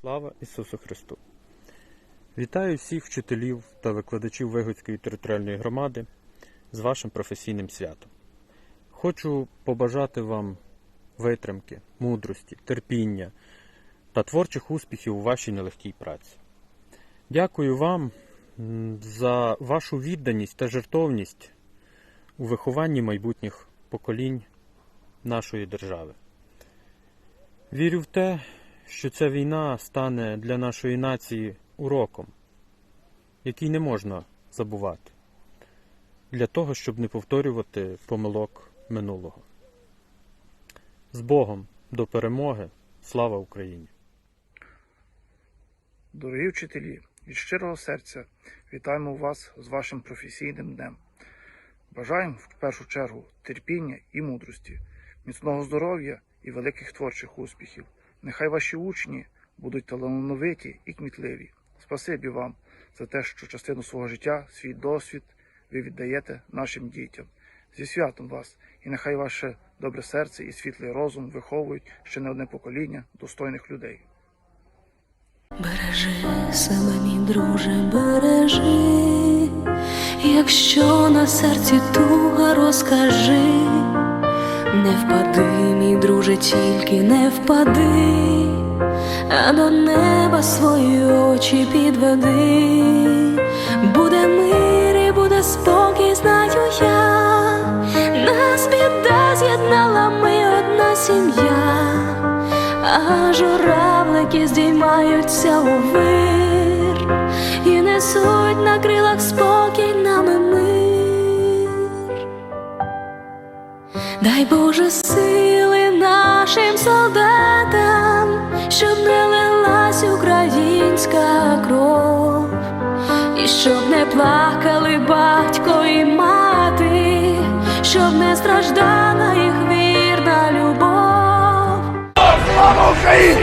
Слава Ісусу Христу! Вітаю всіх вчителів та викладачів Вигодської територіальної громади з вашим професійним святом. Хочу побажати вам витримки, мудрості, терпіння та творчих успіхів у вашій нелегкій праці. Дякую вам за вашу відданість та жертовність у вихованні майбутніх поколінь нашої держави. Вірю в те, що ця війна стане для нашої нації уроком, який не можна забувати, для того, щоб не повторювати помилок минулого. З Богом до перемоги! Слава Україні! Дорогі вчителі, від щирого серця вітаємо вас з вашим професійним днем. Бажаємо в першу чергу терпіння і мудрості, міцного здоров'я і великих творчих успіхів. Нехай ваші учні будуть талановиті і кмітливі. Спасибі вам за те, що частину свого життя, свій досвід ви віддаєте нашим дітям. Зі святом вас, і нехай ваше добре серце і світлий розум виховують ще не одне покоління достойних людей. Бережи себе, мій друже, бережи, якщо на серці туга розкажи, не впади, мій друже, тільки не впади, а до неба свої очі підведи, буде мир і буде спокій, знаю я, нас біда з'єднала ми одна сім'я. А журавлики здіймаються у вир і несуть на крилах спокій нами Дай Боже сили нашим солдатам, щоб не лилась українська кров, і щоб не плакали батько і мати, щоб не страждала їх вірна любов. Слава Україні!